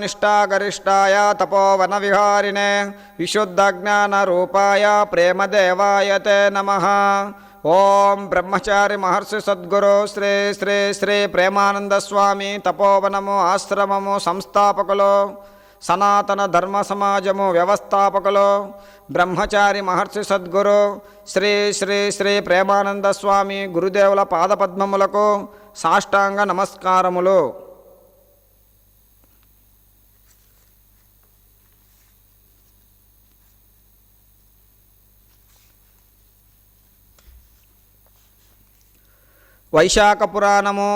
తపోనిష్టాగరిష్టాయ తపోవనవిహారిణే విశుద్ధజ్ఞానరూపాయ ప్రేమదేవాయ తే నమ. ఓం బ్రహ్మచారి మహర్షి సద్గురు శ్రీ శ్రీ శ్రీ ప్రేమానంద స్వామి తపోవనము ఆశ్రమము సంస్థాపకులు సనాతన ధర్మ సమాజము వ్యవస్థాపకులు బ్రహ్మచారి మహర్షి సద్గురు శ్రీ శ్రీ శ్రీ ప్రేమానంద స్వామి గురుదేవుల పాదపద్మములకు సాష్టాంగ నమస్కారములు. వైశాఖ పురాణము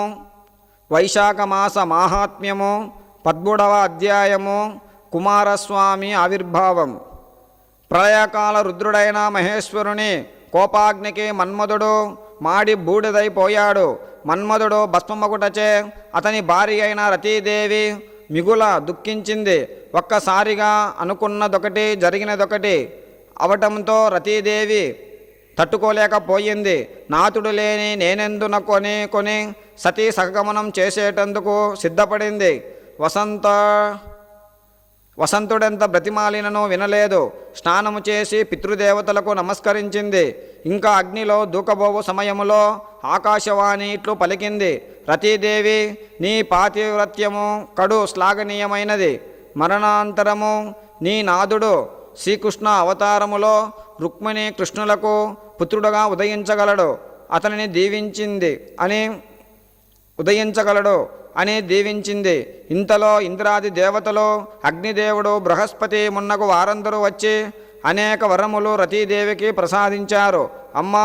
వైశాఖ మాస మాహాత్మ్యము పద్మూడవ అధ్యాయము కుమారస్వామి ఆవిర్భావం ప్రళయకాల రుద్రుడైన మహేశ్వరుని కోపాగ్నికి మన్మధుడు మాడి బూడిదైపోయాడు మన్మధుడు భస్మమగుటచే అతని భార్య అయిన రతీదేవి మిగుల దుఃఖించింది. ఒక్కసారిగా అనుకున్నదొకటి జరిగినదొకటి అవటంతో రతీదేవి తట్టుకోలేకపోయింది. నాతుడు లేని నేనెందున కొని కొని సతీ సహగమనం చేసేటందుకు సిద్ధపడింది. వసంత వసంతుడెంత బ్రతిమాలినను వినలేదు. స్నానము చేసి పితృదేవతలకు నమస్కరించింది. ఇంకా అగ్నిలో దూకబోవు సమయములో ఆకాశవాణి ఇట్లు పలికింది. రతీదేవి నీ పాతివ్రత్యము కడు శ్లాఘనీయమైనది. మరణాంతరము నీ నాదుడు శ్రీకృష్ణ అవతారములో రుక్మిణి కృష్ణులకు పుత్రుడుగా ఉదయించగలడు అతనిని దీవించింది అని ఉదయించగలడు అని దీవించింది. ఇంతలో ఇంద్రాది దేవతలు అగ్నిదేవుడు బృహస్పతి మున్నకు వారందరూ వచ్చి అనేక వరములు రతీదేవికి ప్రసాదించారు. అమ్మ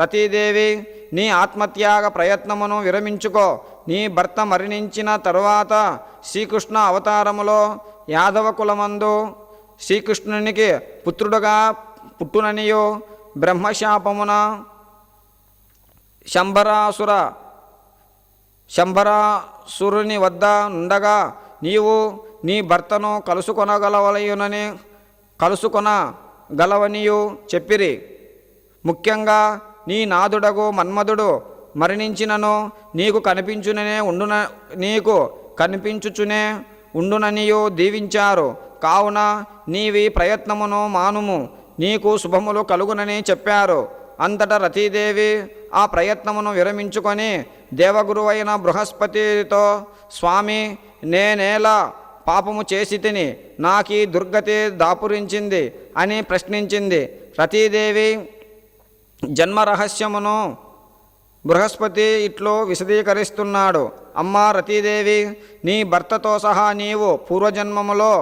రతీదేవి నీ ఆత్మత్యాగ ప్రయత్నమును విరమించుకో. నీ భర్త మరణించిన తరువాత శ్రీకృష్ణ అవతారములో యాదవ కులమందు శ్రీకృష్ణునికి పుత్రుడుగా పుట్టుననియు బ్రహ్మశాపమున శంభరాసుర శంభరాసురుని వద్ద ఉండగా నీవు నీ భర్తను కలుసుకొనగలవలయునని కలుసుకొన గలవనియు చెప్పిరి. ముఖ్యంగా నీ నాదుడగు మన్మధుడు మరణించినను నీకు కనిపించుననే ఉండున నీకు కనిపించుచునే ఉండుననియు దీవించారు. కావున నీవి ప్రయత్నమును మానుము. నీకు శుభములు కలుగునని చెప్పారు. అంతట రతీదేవి ఆ ప్రయత్నమును విరమించుకొని దేవగురువైన బృహస్పతితో స్వామి నేనేలా పాపము చేసి తిని నాకీ దుర్గతి దాపురించింది అని ప్రశ్నించింది. రతీదేవి జన్మ రహస్యమును బృహస్పతి ఇట్లో విశదీకరిస్తున్నాడు. అమ్మా రతీదేవి నీ భర్తతో సహా నీవు పూర్వజన్మములో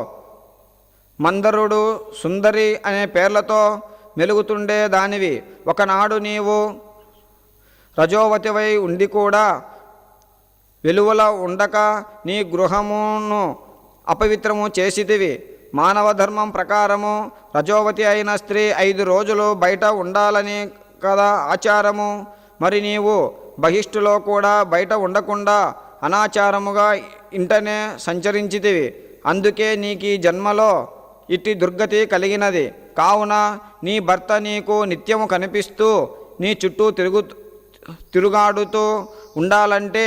మందరుడు సుందరి అనే పేర్లతో మెలుగుతుండే దానివి. ఒకనాడు నీవు రజోవతివై ఉండి కూడా వెలువల ఉండక నీ గృహమును అపవిత్రము చేసితివి. మానవ ధర్మం ప్రకారము రజోవతి అయిన స్త్రీ ఐదు రోజులు బయట ఉండాలని కదా ఆచారము? మరి నీవు బహిష్టులో కూడా బయట ఉండకుండా అనాచారముగా ఇంటనే సంచరించితివి. అందుకే నీకు ఈ జన్మలో ఇట్టి దుర్గతి కలిగినది. కావున నీ భర్త నీకు నిత్యము కనిపిస్తూ నీ చుట్టూ తిరుగు తిరుగాడుతూ ఉండాలంటే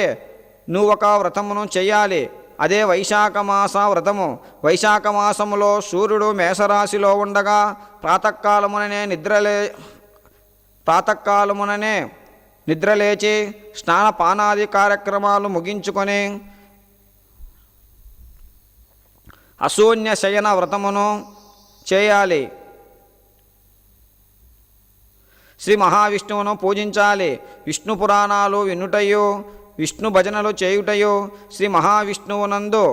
నువ్వు ఒక వ్రతమును చేయాలి. అదే వైశాఖ మాస వ్రతము. వైశాఖ మాసములో సూర్యుడు మేషరాశిలో ఉండగా ప్రాతకాలముననే నిద్రలే ప్రాతకాలముననే నిద్రలేచి స్నానపానాది కార్యక్రమాలు ముగించుకొని అశూన్య శయన వ్రతమును చేయాలి. శ్రీ మహావిష్ణువును పూజించాలి. విష్ణు పురాణాలు వినుటయు విష్ణు భజనలు చేయుటయు శ్రీ మహావిష్ణువునందు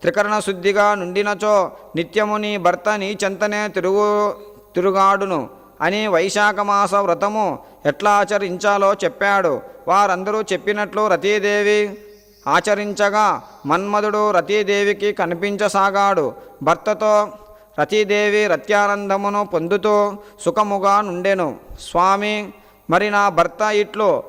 త్రికరణ శుద్ధిగా నుండినచో నిత్యము నీ భర్త నీ చెంతనే తిరుగు తిరుగాడును అని వైశాఖ మాస వ్రతము ఎట్లా ఆచరించాలో చెప్పాడు. వారందరూ చెప్పినట్లు రతీదేవి ఆచరించగా మన్మధుడు రతీదేవికి కనిపించసాగాడు. భర్తతో రతీదేవి రత్యానందమును పొందుతూ సుఖముగా నుండెను. స్వామి మరి నా భర్త ఇట్లు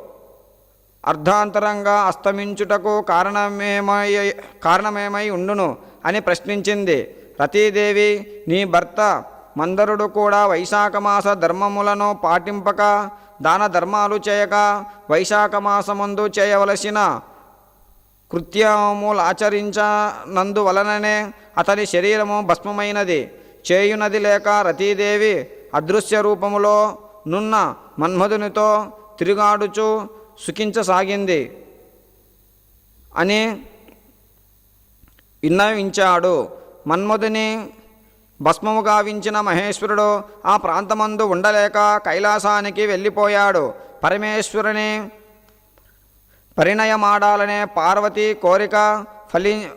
అర్ధాంతరంగా అస్తమించుటకు కారణమేమై కారణమేమై ఉండును? అని ప్రశ్నించింది. రతీదేవి నీ భర్త మందరుడు కూడా వైశాఖ మాస ధర్మములను పాటింపక దాన ధర్మాలు చేయక వైశాఖ మాసమందు చేయవలసిన కృత్యములు ఆచరించనందువలననే అతని శరీరము భస్మమైనది. చేయునది లేక రతీదేవి అదృశ్య రూపములో నున్న మన్మధునితో తిరుగాడుచు సుఖించసాగింది. అని విన్నవించాడు. మన్మధుని భస్మము గావించిన మహేశ్వరుడు ఆ ప్రాంతమందు ఉండలేక కైలాసానికి వెళ్ళిపోయాడు. పరమేశ్వరుని పరిణయమాడాలనే పార్వతి కోరిక ఫలి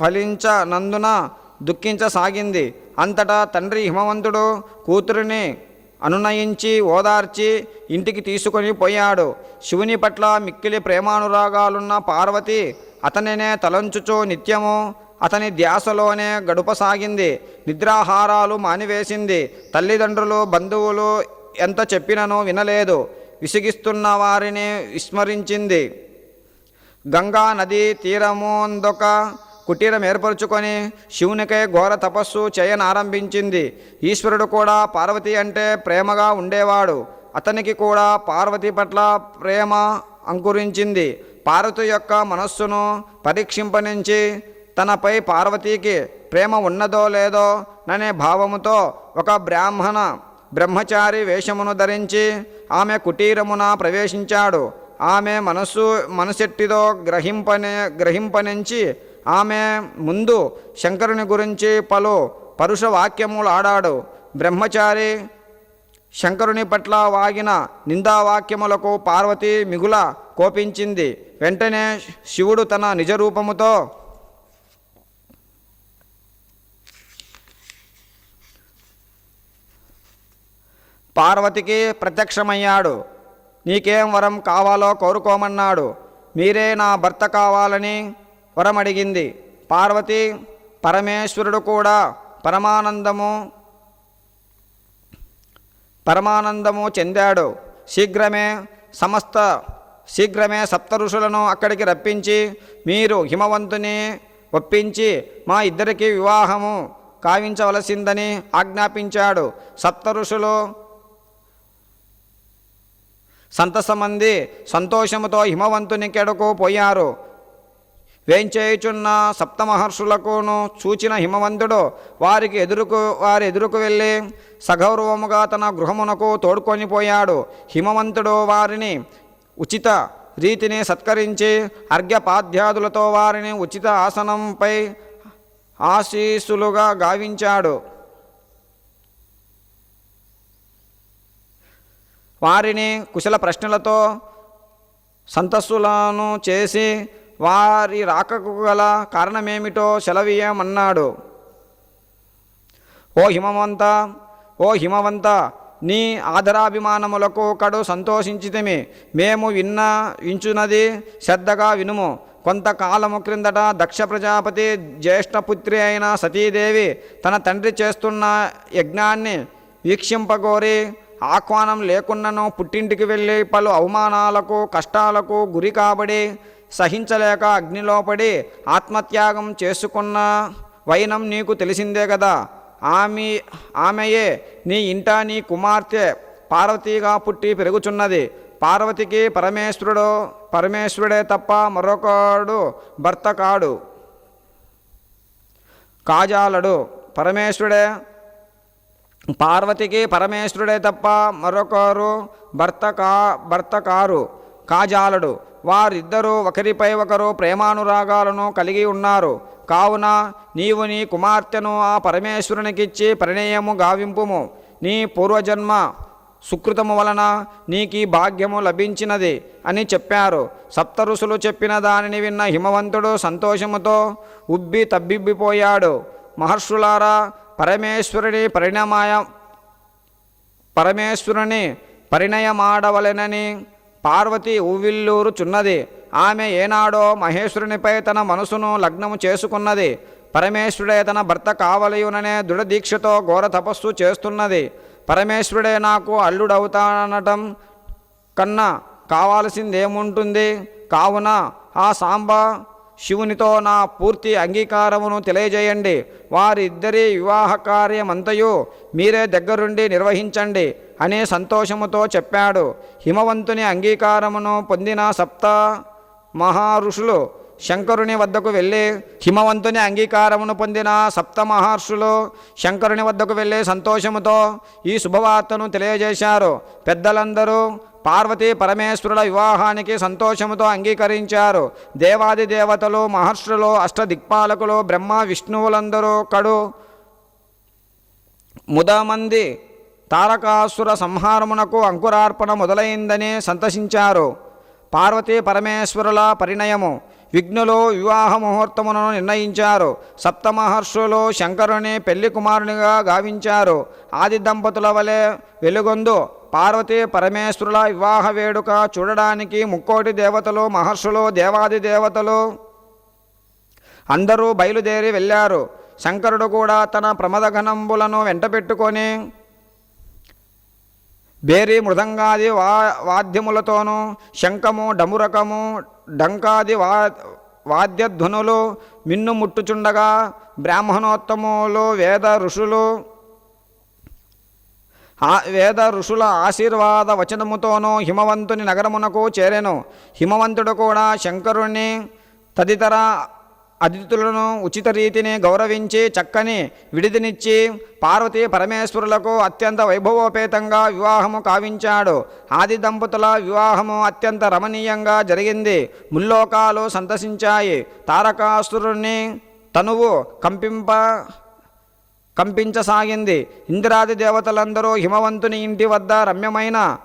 ఫలించనందున దుఃఖించసాగింది. అంతటా తండ్రి హిమవంతుడు కూతురిని అనునయించి ఓదార్చి ఇంటికి తీసుకొని పోయాడు. శివుని పట్ల మిక్కిలి ప్రేమానురాగాలున్న పార్వతి అతనినే తలంచుచు నిత్యము అతని ధ్యాసలోనే గడుపసాగింది. నిద్రాహారాలు మానివేసింది. తల్లిదండ్రులు బంధువులు ఎంత చెప్పినను వినలేదు. విసిగిస్తున్న వారిని విస్మరించింది. గంగా నది తీరమోందొక కుటీరం ఏర్పరచుకొని శివునికే ఘోర తపస్సు చేయనారంభించింది. ఈశ్వరుడు కూడా పార్వతి అంటే ప్రేమగా ఉండేవాడు. అతనికి కూడా పార్వతి పట్ల ప్రేమ అంకురించింది. పార్వతి యొక్క మనస్సును పరీక్షింపనించి తనపై పార్వతీకి ప్రేమ ఉన్నదో లేదో అనే భావముతో ఒక బ్రాహ్మణ బ్రహ్మచారి వేషమును ధరించి ఆమె కుటీరమున ప్రవేశించాడు. ఆమె మనస్సు మనసెట్టిదో గ్రహింపనే గ్రహింపనించి ఆమె ముందు శంకరుని గురించి పలు పరుష వాక్యములు ఆడాడు. బ్రహ్మచారి శంకరుని పట్ల వాగిన నిందావాక్యములకు పార్వతి మిగుల కోపించింది. వెంటనే శివుడు తన నిజరూపముతో పార్వతికి ప్రత్యక్షమయ్యాడు. నీకేం వరం కావాలో కోరుకోమన్నాడు. మీరే నా భర్త కావాలని వరం అడిగింది పార్వతి పరమేశ్వరుడు కూడా పరమానందము పరమానందము చెందాడు. శీఘ్రమే సమస్త శీఘ్రమే సప్త ఋషులను అక్కడికి రప్పించి మీరు హిమవంతుని ఒప్పించి మా ఇద్దరికి వివాహము కావించవలసిందని ఆజ్ఞాపించాడు. సప్త ఋషులు సంతసమంది సంతోషముతో హిమవంతుని కెడకు పోయారు. వేంచేయుచున్న సప్తమహర్షులకును చూచిన హిమవంతుడు వారికి ఎదురుకు వారి ఎదురుకు వెళ్ళి సగౌరవముగా తన గృహమునకు తోడుకొని పోయాడు. హిమవంతుడు వారిని ఉచిత రీతిని సత్కరించి అర్ఘ్యపాధ్యాదులతో వారిని ఉచిత ఆసనంపై ఆశీస్సులుగా గావించాడు. వారిని కుశల ప్రశ్నలతో సంతస్సులను చేసి వారి రాకకు గల కారణమేమిటో సెలవీయమన్నాడు. ఓ హిమవంత ఓ హిమవంత నీ ఆదరాభిమానములకు కడు సంతోషించితిమి. మేము విన్న వించున్నది శ్రద్ధగా వినుము. కొంతకాలము క్రిందట దక్ష ప్రజాపతి జ్యేష్ఠపుత్రి అయిన సతీదేవి తన తండ్రి చేస్తున్న యజ్ఞాన్ని వీక్షింపగోరి ఆహ్వానం లేకున్నను పుట్టింటికి వెళ్ళి పలు అవమానాలకు కష్టాలకు గురి కాబడి సహించలేక అగ్నిలో పడి ఆత్మత్యాగం చేసుకున్న వైనం నీకు తెలిసిందే కదా ఆమె ఆమెయే నీ ఇంట నీ కుమార్తె పార్వతీగా పుట్టి పెరుగుచున్నది. పార్వతికి పరమేశ్వరుడు పరమేశ్వరుడే తప్ప మరొకడు భర్త కాడు. కాజాలడు పరమేశ్వరుడే పార్వతికి పరమేశ్వరుడే తప్ప మరొకరు భర్త కా భర్త కారు కాజాలడు. వారిద్దరూ ఒకరిపై ఒకరు ప్రేమానురాగాలను కలిగి ఉన్నారు. కావున నీవు నీ కుమార్తెను ఆ పరమేశ్వరునికిచ్చి పరిణయము గావింపుము. నీ పూర్వజన్మ సుకృతము వలన నీకీ భాగ్యము లభించినది అని చెప్పారు. సప్తరుషులు చెప్పిన దానిని విన్న హిమవంతుడు సంతోషముతో ఉబ్బి తబ్బిబ్బిపోయాడు. మహర్షులారా పరమేశ్వరుని పరిణమాయ పరమేశ్వరుని పరిణయమాడవలెనని పార్వతి ఉవ్విల్లూరుచున్నది ఆమె ఏనాడో మహేశ్వరునిపై తన మనసును లగ్నము చేసుకున్నది. పరమేశ్వరుడే తన భర్త కావలయుననే దృఢదీక్షతో ఘోర తపస్సు చేస్తున్నది. పరమేశ్వరుడే నాకు అల్లుడవుతానటం కన్నా కావాల్సిందేముంటుంది? కావున ఆ సాంబ శివునితో నా పూర్తి అంగీకారమును తెలియజేయండి. వారిద్దరి వివాహ కార్యమంతయు మీరే దగ్గరుండి నిర్వహించండి అనే సంతోషముతో చెప్పాడు. హిమవంతుని అంగీకారమును పొందిన సప్త మహారుషులు శంకరుని వద్దకు వెళ్ళి హిమవంతుని అంగీకారమును పొందిన సప్త మహర్షులు శంకరుని వద్దకు వెళ్ళి సంతోషముతో ఈ శుభవార్తను తెలియజేశారు. పెద్దలందరూ పార్వతీ పరమేశ్వరుల వివాహానికి సంతోషముతో అంగీకరించారు. దేవాది దేవతలు మహర్షులు అష్టదిక్పాలకులు బ్రహ్మ విష్ణువులందరూ కడు ముదమంది తారకాసుర సంహారమునకు అంకురార్పణ మొదలైందని సంతసించారు. పార్వతీ పరమేశ్వరుల పరిణయము విఘ్నులు వివాహ ముహూర్తమును నిర్ణయించారు. సప్తమహర్షులు శంకరుని పెళ్ళి కుమారునిగా గావించారు. ఆది దంపతుల వలె వెలుగొందు పార్వతీ పరమేశ్వరుల వివాహ వేడుక చూడడానికి ముక్కోటి దేవతలు మహర్షులు దేవాది దేవతలు. అందరూ బయలుదేరి వెళ్ళారు. శంకరుడు కూడా తన ప్రమదఘనంబులను వెంటపెట్టుకొని బేరి మృదంగాది వా వాద్యములతోనూ శంఖము డమురకము డంకాది వా వాద్యధ్వనులు మిన్ను ముట్టుచుండగా బ్రాహ్మణోత్తములు వేద ఋషులు ఆ వేద ఋషుల ఆశీర్వాద వచనముతోనూ హిమవంతుని నగరమునకు చేరెను. హిమవంతుడు కూడా శంకరుణ్ణి తదితర అతిథులను ఉచిత రీతిని గౌరవించి చక్కని విడిదినిచ్చి పార్వతీ పరమేశ్వరులకు అత్యంత వైభవోపేతంగా వివాహము కావించాడు. ఆది దంపతుల వివాహము అత్యంత రమణీయంగా జరిగింది. ముల్లోకాలు సంతసించాయి తారకాసురుణ్ణి తనువు కంపింప కంపించసాగింది. ఇంద్రాది దేవతలందరూ హిమవంతుని ఇంటి వద్ద రమ్యమైన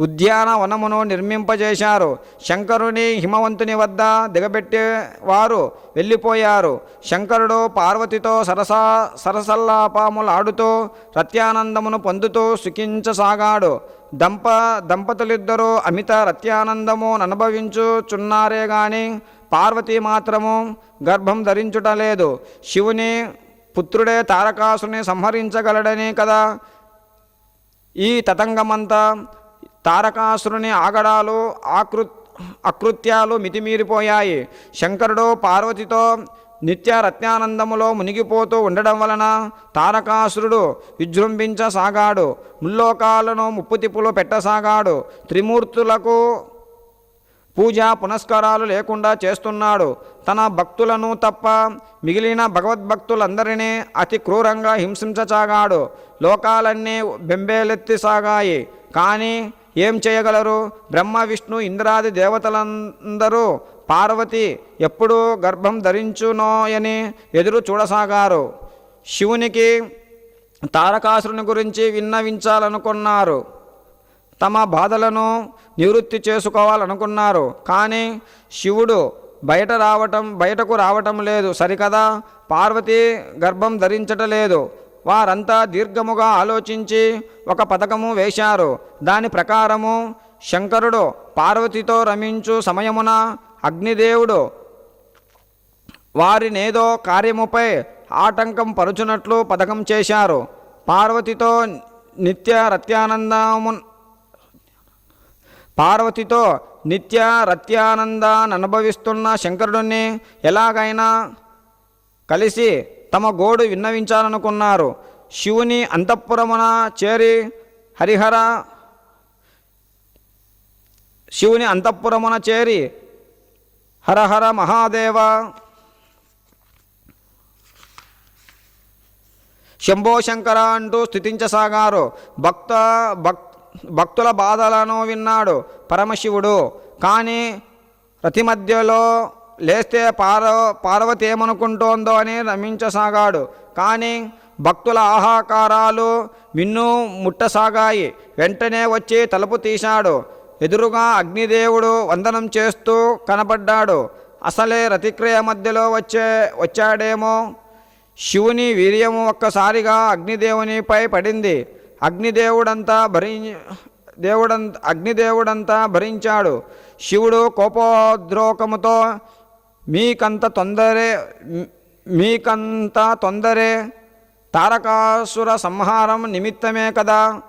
ఉద్యానవనమును నిర్మింపజేశారు. శంకరుని హిమవంతుని వద్ద దిగబెట్టేవారు వెళ్ళిపోయారు. శంకరుడు పార్వతితో సరసా సరసల్లాపాములాడుతూ రత్యానందమును పొందుతూ సుఖించసాగాడు. దంప దంపతులిద్దరూ అమిత రత్యానందము అనుభవించుచున్నారే గాని పార్వతి మాత్రము గర్భం ధరించుటలేదు శివుని పుత్రుడే తారకాసుని సంహరించగలడనే కదా. ఈ తతంగమంతా తారకాసురుని ఆగడాలు ఆకృ అకృత్యాలు మితిమీరిపోయాయి. శంకరుడు పార్వతితో నిత్య రత్నానందములో మునిగిపోతూ ఉండడం వలన తారకాసురుడు విజృంభించసాగాడు. ముల్లోకాలను ముప్పుతిప్పులు పెట్టసాగాడు. త్రిమూర్తులకు పూజా పునస్కారాలు లేకుండా చేస్తున్నాడు. తన భక్తులను తప్ప మిగిలిన భగవద్భక్తులందరినీ అతి క్రూరంగా హింసించసాగాడు లోకాలన్నీ బెంబేలెత్తిసాగాయి కానీ ఏం చేయగలరు? బ్రహ్మ విష్ణు ఇంద్రాది దేవతలందరూ పార్వతి ఎప్పుడూ గర్భం ధరించునోయని ఎదురు చూడసాగారు. శివునికి తారకాసురుని గురించి విన్నవించాలనుకున్నారు. తమ బాధలను నివృత్తి చేసుకోవాలనుకున్నారు. కానీ శివుడు బయట రావటం బయటకు రావటం లేదు. సరికదా? పార్వతి గర్భం ధరించటలేదు వారంతా దీర్ఘముగా ఆలోచించి ఒక పథకము వేశారు. దాని ప్రకారము శంకరుడు పార్వతితో రమించు సమయమున అగ్నిదేవుడు వారినేదో కార్యముపై ఆటంకం పరుచునట్లు పథకం చేశారు. పార్వతితో నిత్య రత్యానందము పార్వతితో నిత్య రత్యానందాన్ని అనుభవిస్తున్న శంకరుడిని ఎలాగైనా కలిసి తమ గోడు విన్నవించాలనుకున్నారు. శివుని అంతఃపురమున చేరి హరిహర శివుని అంతఃపురమున చేరి హరహర మహాదేవ శంభో శంకర అంటూ స్థుతించసాగారు. భక్త భక్ భక్తుల బాధలను విన్నాడు పరమశివుడు. కానీ రతి మధ్యలో లేస్తే పార్వ పార్వతి ఏమనుకుంటోందో అని రమించసాగాడు కానీ భక్తుల ఆహాకారాలు మిన్ను ముట్టసాగాయి. వెంటనే వచ్చి తలుపు తీశాడు. ఎదురుగా అగ్నిదేవుడు వందనం చేస్తూ కనపడ్డాడు. అసలే రతిక్రియ మధ్యలో వచ్చే వచ్చాడేమో? శివుని వీర్యము ఒక్కసారిగా అగ్నిదేవునిపై పడింది. అగ్నిదేవుడంతా భరి దేవుడంత అగ్నిదేవుడంతా భరించాడు. శివుడు కోపోద్రోకముతో మీకంత తొందరే మీకంత తొందరే తారకాసుర సంహారం నిమిత్తమే కదా.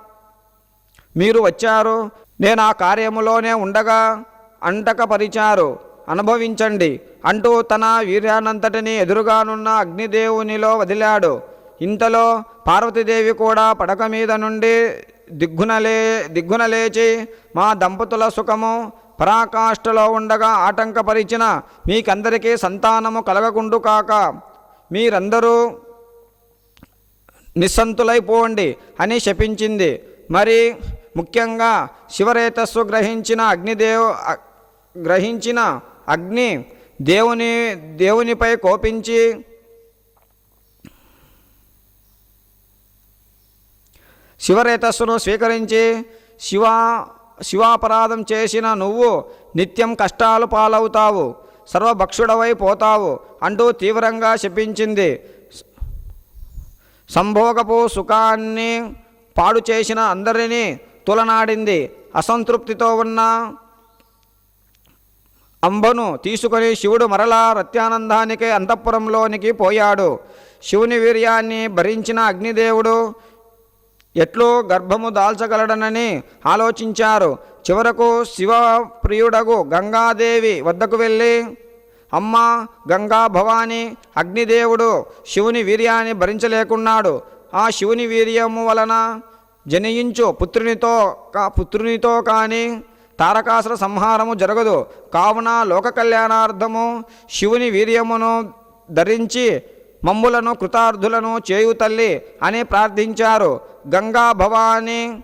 మీరు వచ్చారు నేను ఆ కార్యములోనే ఉండగా అంటకపరిచారు. అనుభవించండి. అంటూ తన వీర్యానంతటిని ఎదురుగానున్న అగ్నిదేవునిలో వదిలాడు. ఇంతలో పార్వతీదేవి కూడా పడక మీద నుండి దిగ్గునలే దిగ్గునలేచి దిగ్గున లేచి మా దంపతుల సుఖము పరాకాష్ఠలో ఉండగా ఆటంకపరిచిన మీకందరికీ సంతానము కలగకుండు కాక మీరందరూ నిస్సంతులైపోండి అని శపించింది. మరి ముఖ్యంగా శివరేతస్సు గ్రహించిన అగ్నిదేవ్ గ్రహించిన అగ్ని దేవుని దేవునిపై కోపించి శివరేతస్సును స్వీకరించి శివ శివాపరాధం చేసిన నువ్వు నిత్యం కష్టాలు పాలవుతావు సర్వభక్షుడవై పోతావు అంటూ తీవ్రంగా శపించింది. సంభోగపు సుఖాన్ని పాడు చేసిన అందరినీ తులనాడింది. అసంతృప్తితో ఉన్న అంబను తీసుకొని శివుడు మరలా రత్యానందానికి అంతఃపురంలోనికి పోయాడు. శివుని వీర్యాన్ని భరించిన అగ్నిదేవుడు ఎట్లు గర్భము దాల్చగలడనని ఆలోచించారు. చివరకు శివప్రియుడగు గంగాదేవి వద్దకు వెళ్ళి అమ్మ గంగా భవాని అగ్నిదేవుడు శివుని వీర్యాన్ని భరించలేకున్నాడు. ఆ శివుని వీర్యము వలన జనయించు పుత్రునితో కా పుత్రునితో కానీ తారకాసుర సంహారము జరగదు. కావున లోక కళ్యాణార్థము శివుని వీర్యమును ధరించి మమ్ములను కృతార్థులను చేయు తల్లి అని ప్రార్థించారు. గంగా భవాని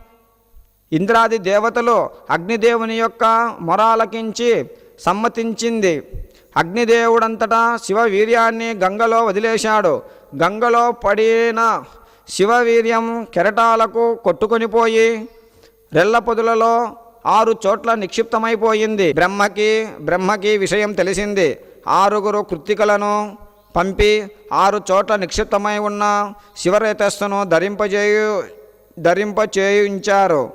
ఇంద్రాది దేవతలు అగ్నిదేవుని యొక్క మొరాలకించి సమ్మతించింది. అగ్నిదేవుడంతటా శివవీర్యాన్ని గంగలో వదిలేశాడు. గంగలో పడిన శివవీర్యం కెరటాలకు కొట్టుకొనిపోయి రెల్ల పొదులలో ఆరు చోట్ల నిక్షిప్తమైపోయింది. బ్రహ్మకి బ్రహ్మకి విషయం తెలిసింది. ఆరుగురు కృత్తికలను పంపి ఆరు చోట్ల నిక్షిప్తమై ఉన్న శివరేతస్సును ధరింపజేయు ధరింపచేయించారు.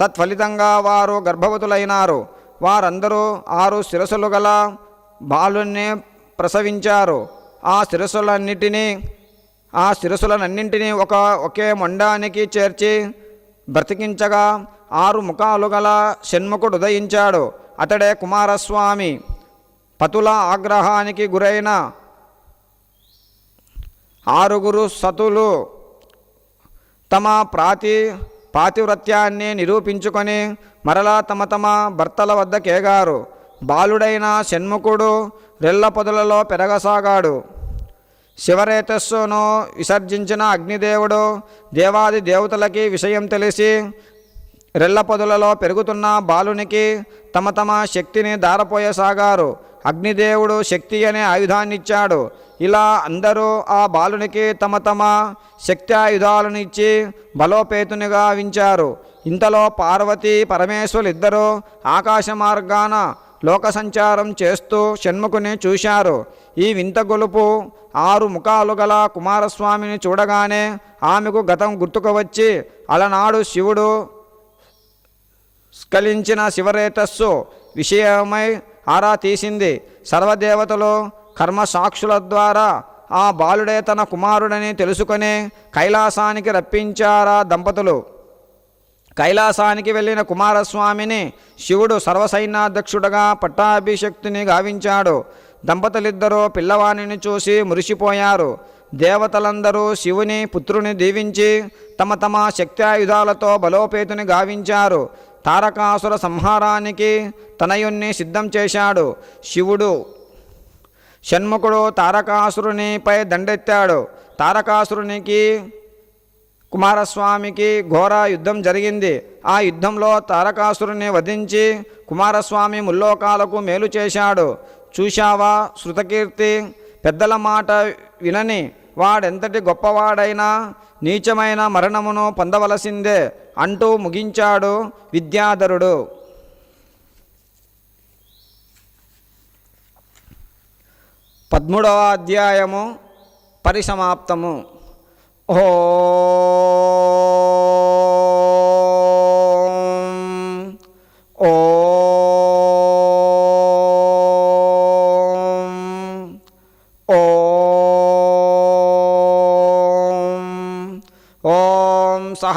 తత్ఫలితంగా వారు గర్భవతులైనారు. వారందరూ ఆరు శిరసులు గల బాలుని ప్రసవించారు. ఆ శిరసులన్నిటినీ ఆ శిరసులనన్నింటినీ ఒక ఒకే మొండానికి చేర్చి బ్రతికించగా ఆరు ముఖాలు గల షణ్ముఖుడు ఉదయించాడు. అతడే కుమారస్వామి. పతుల ఆగ్రహానికి గురైన ఆరుగురు సతులు తమ ప్రాతి పాతివ్రత్యాన్ని నిరూపించుకొని మరలా తమ తమ భర్తల వద్ద కేగారు బాలుడైన షణ్ముఖుడు రెల్ల పొదలలో పెరగసాగాడు. శివరేతస్సును విసర్జించిన అగ్నిదేవుడు దేవాది దేవతలకి విషయం తెలిసి రెల్ల పొదలలో పెరుగుతున్న బాలునికి తమ తమ శక్తిని దారపోయసాగారు అగ్నిదేవుడు శక్తి అనే ఆయుధాన్నిచ్చాడు. ఇలా అందరూ ఆ బాలునికి తమ తమ శక్తి ఆయుధాలను ఇచ్చి బలోపేతునిగా వించారు. ఇంతలో పార్వతి పరమేశ్వరులు ఇద్దరూ ఆకాశ మార్గాన లోక సంచారం చేస్తూ షణ్ముఖుని చూశారు. ఈ వింత గొలుపు ఆరు ముఖాలు గల కుమారస్వామిని చూడగానే ఆమెకు గతం గుర్తుకు వచ్చి అలనాడు శివుడు స్ఖలించిన శివరేతస్సు విషయమై ఆరా తీసింది. సర్వదేవతలు కర్మ సాక్షుల ద్వారా ఆ బాలుడే తన కుమారుడని తెలుసుకునే కైలాసానికి రప్పించారా దంపతులు. కైలాసానికి వెళ్ళిన కుమారస్వామిని శివుడు సర్వసైన్యాధ్యక్షుడగా పట్టాభిషక్తిని గావించాడు. దంపతులిద్దరూ పిల్లవాణిని చూసి మురిసిపోయారు. దేవతలందరూ శివుని పుత్రుని దీవించి తమ తమ శక్త్యాయుధాలతో బలోపేతుని గావించారు. తారకాసుర సంహారానికి తనయుణ్ణి సిద్ధం చేశాడు. శివుడు షణ్ముఖుడు తారకాసురునిపై దండెత్తాడు. తారకాసురునికి కుమారస్వామికి ఘోర యుద్ధం జరిగింది. ఆ యుద్ధంలో తారకాసురుని వధించి కుమారస్వామి ముల్లోకాలకు మేలు చేశాడు. చూశావా శృతకీర్తి? పెద్దల మాట వినని వాడెంతటి గొప్పవాడైనా నీచమైన మరణమును పొందవలసిందే అంటూ ముగించాడు విద్యాధరుడు. పద్మూడవ అధ్యాయము పరిసమాప్తము. ఓ